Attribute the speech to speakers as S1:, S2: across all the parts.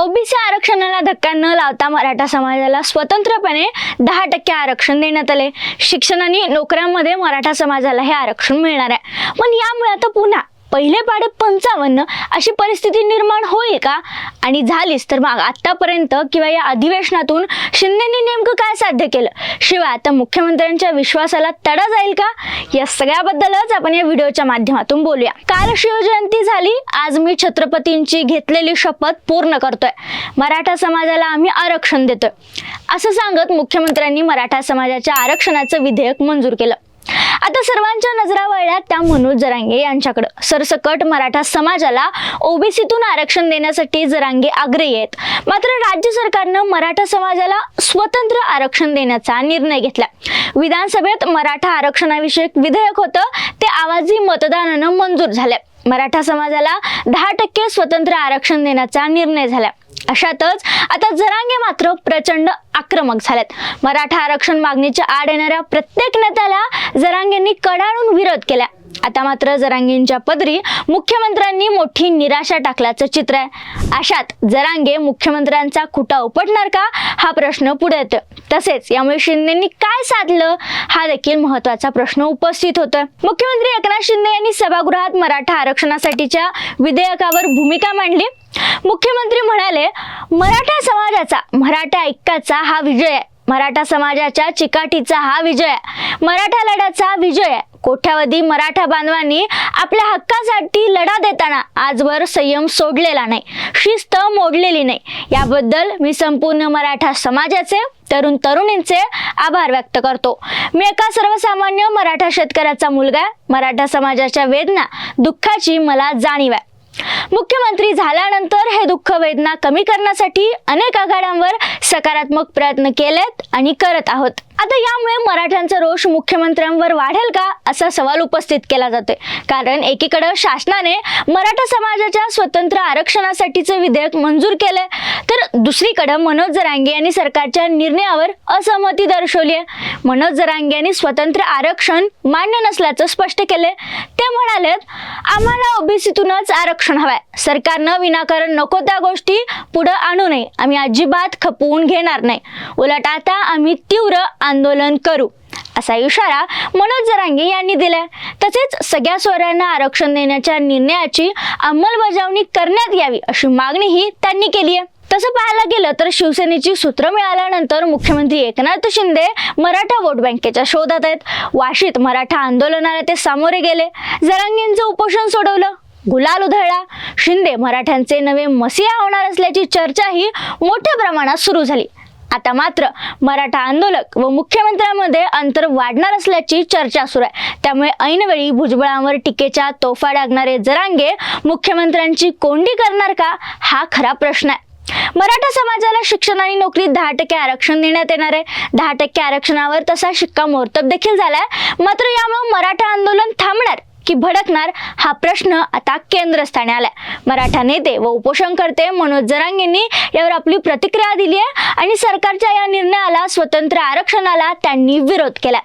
S1: OBC आरक्षणाला धक्का न लावता मराठा समाजाला स्वतंत्रपणे दहा टक्के आरक्षण देण्यात आले. शिक्षण आणि नोकऱ्यांमध्ये मराठा समाजाला हे आरक्षण मिळणार आहे. पण यामुळे आता पुन्हा पहिले पाडे पंचावन्न अशी परिस्थिती निर्माण होईल का? आणि झालीच तर मग आतापर्यंत किंवा या अधिवेशनातून शिंदेनी नेमकं काय साध्य केलं? शिवाय आता मुख्यमंत्र्यांच्या विश्वासाला तडा जाईल का? या सगळ्याबद्दलच आपण या व्हिडिओच्या माध्यमातून बोलूया. काल शिवजयंती झाली. आज मी छत्रपतींची घेतलेली शपथ पूर्ण करतोय. मराठा समाजाला आम्ही आरक्षण देतोय. असं सांगत मुख्यमंत्र्यांनी मराठा समाजाच्या आरक्षणाचं विधेयक मंजूर केलं. आता सर्वांच्या नजरा वळल्या त्या मनोज जरांगे यांच्याकडं. सरसकट मराठा समाजाला ओबीसीतून आरक्षण देण्यासाठी जरांगे आग्रही आहेत. मात्र राज्य सरकारनं मराठा समाजाला स्वतंत्र आरक्षण देण्याचा निर्णय घेतला. विधानसभेत मराठा आरक्षणाविषयक विधेयक होतं ते आवाजी मतदानानं मंजूर झाले. मराठा समाजाला दहा टक्के स्वतंत्र आरक्षण देण्याचा निर्णय झाला. अशातच आता जरांगे मात्र प्रचंड आक्रमक झालेत. मराठा आरक्षण मागणीच्या आड येणाऱ्या प्रत्येक नेत्याला जरांगेंनी कडाडून विरोध केला आता मात्र जरांगेंच्या पदरी मुख्यमंत्र्यांनी मोठी निराशा टाकल्याचं चित्र आहे. अशात जरांगे मुख्यमंत्र्यांचा खुटा उपटणार का? हा प्रश्न पुढे येतो तसेच यामुळे शिंदेंनी काय साधलं? हा देखील महत्त्वाचा प्रश्न उपस्थित होतोय. मुख्यमंत्री एकनाथ शिंदे यांनी सभागृहात मराठा आरक्षणासाठीच्या विधेयकावर भूमिका मांडली. मुख्यमंत्री म्हणाले मराठा समाजाचा मराठा ऐक्याचा हा विजय आहे. मराठा समाजाच्या चिकाटीचा हा विजय आहे. मराठा लढ्याचा विजय आहे. कोट्यावधी मराठा बांधवांनी आपल्या हक्कासाठी लढा देताना आजवर संयम सोडलेला नाही. शिस्त मोडलेली नाही. याबद्दल मी संपूर्ण मराठा समाजाचे तरुण तरुणींचे आभार व्यक्त करतो. मी एका सर्वसामान्य मराठा शेतकऱ्याचा मुलगा आहे. मराठा समाजाच्या वेदना दुःखाची मला जाणीव आहे. मुख्यमंत्री झाल्यानंतर हे दुःख वेदना कमी करण्यासाठी अनेक आघाड्यांवर सकारात्मक प्रयत्न केलेत आणि करत आहोत. आता यामुळे मराठ्यांचा रोष मुख्यमंत्र्यांवर वाढेल का असा सवाल उपस्थित केला जातोय. कारण एकीकडे शासनाने मराठा समाजाच्या स्वतंत्र आरक्षणासाठीचं विधेयक मंजूर केलंय तर दुसरीकडे मनोज जरांगे यांनी सरकारच्या निर्णयावर असहमती दर्शवली आहे. मनोज जरांगे यांनी स्वतंत्र आरक्षण मान्य नसल्याचं स्पष्ट केलंय. ते म्हणालेत आम्हाला ओबीसीतूनच आरक्षण हवंय. सरकारनं विनाकारण नको त्या गोष्टी पुढे आणू नये. आम्ही अजिबात खपवून घेणार नाही. उलट आता आम्ही तीव्र आंदोलन करू असा इशारा मनोज जरांगे यांनी दिलाय. तसेच सगळ्या स्वरांना आरक्षण देण्याच्या निर्णयाची अंमलबजावणी करण्यात यावी अशी मागणीही त्यांनी केली आहे. तसं पाहायला गेलं तर शिवसेनेची सूत्र मिळाल्यानंतर मुख्यमंत्री एकनाथ शिंदे मराठा वोट बँकेच्या शोधात आहेत. वाशीत मराठा आंदोलनाला ते सामोरे गेले. जरांगेंचं उपोषण सोडवलं. गुलाल उधळला. शिंदे मराठ्यांचे नवे मसिया होणार असल्याची चर्चाही मोठ्या प्रमाणात सुरू झाली. आता मात्र मराठा आंदोलक व मुख्यमंत्र्यांमध्ये अंतर वाढणार असल्याची चर्चा सुरू आहे. त्यामुळे ऐनवेळी भुजबळांवर टीकेच्या तोफा डागणारे जरांगे मुख्यमंत्र्यांची कोंडी करणार का? हा खरा प्रश्न आहे. मराठा समाजाला शिक्षण आणि नोकरीत दहा टक्के आरक्षण देण्यात येणार आहे. दहा टक्के आरक्षणावर तसा शिक्कामोर्तब देखील झालाय. मात्र यामुळे मराठा आंदोलन थांबणार. की भडकणार हा प्रश्न आता केंद्रस्थानी आलाय. मराठा नेते व उपोषणकर्ते मनोज जरांगेंनी यावर आपली प्रतिक्रिया दिली आहे आणि सरकारच्या या निर्णयाला स्वतंत्र आरक्षणाला त्यांनी विरोध केला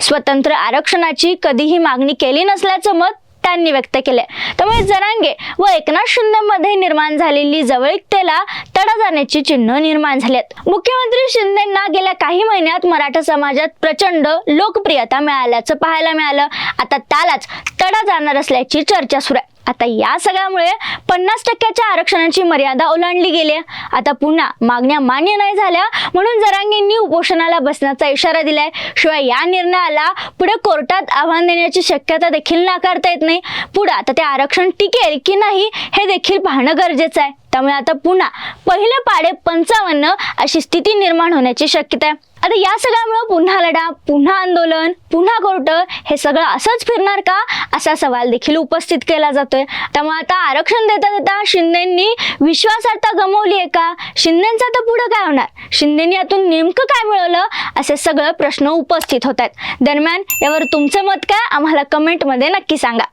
S1: स्वतंत्र आरक्षणाची कधीही मागणी केली नसल्याचं मत त्यांनी व्यक्त केले. त्यामुळे जरांगे व एकनाथ शिंदे मध्ये निर्माण झालेली जवळीकतेला तडा जाण्याची चिन्ह निर्माण झालेत. मुख्यमंत्री शिंदेना गेल्या काही महिन्यात मराठा समाजात प्रचंड लोकप्रियता मिळाल्याचं पाहायला मिळालं. आता त्यालाच तडा जाणार असल्याची चर्चा सुरू आहे. आता या सगळ्यामुळे पन्नास टक्क्याच्या आरक्षणाची मर्यादा ओलांडली गेली आहे. आता पुन्हा मागण्या मान्य नाही झाल्या म्हणून जरांगेंनी उपोषणाला बसण्याचा इशारा दिलाय. शिवाय या निर्णयाला पुढे कोर्टात आव्हान देण्याची शक्यता देखील नाकारता येत नाही. पुढे आता ते आरक्षण टिकेल की नाही हे देखील पाहणं गरजेचं आहे. त्यामुळे आता पुन्हा पहिले पाडे पंचावन्न अशी स्थिती निर्माण होण्याची शक्यता आहे. आता या सगळ्यामुळं पुन्हा लढा पुन्हा आंदोलन पुन्हा कोर्ट हे सगळं असंच फिरणार का? असा सवाल देखील उपस्थित केला जातोय. त्यामुळे आता आरक्षण देता देता शिंदेंनी विश्वासार्हता गमावली आहे का? शिंदेचं तर पुढं काय होणार? शिंदेनी यातून नेमकं काय मिळवलं? असे सगळं प्रश्न उपस्थित होत आहेत. दरम्यान यावर तुमचं मत काय? आम्हाला कमेंटमध्ये नक्की सांगा.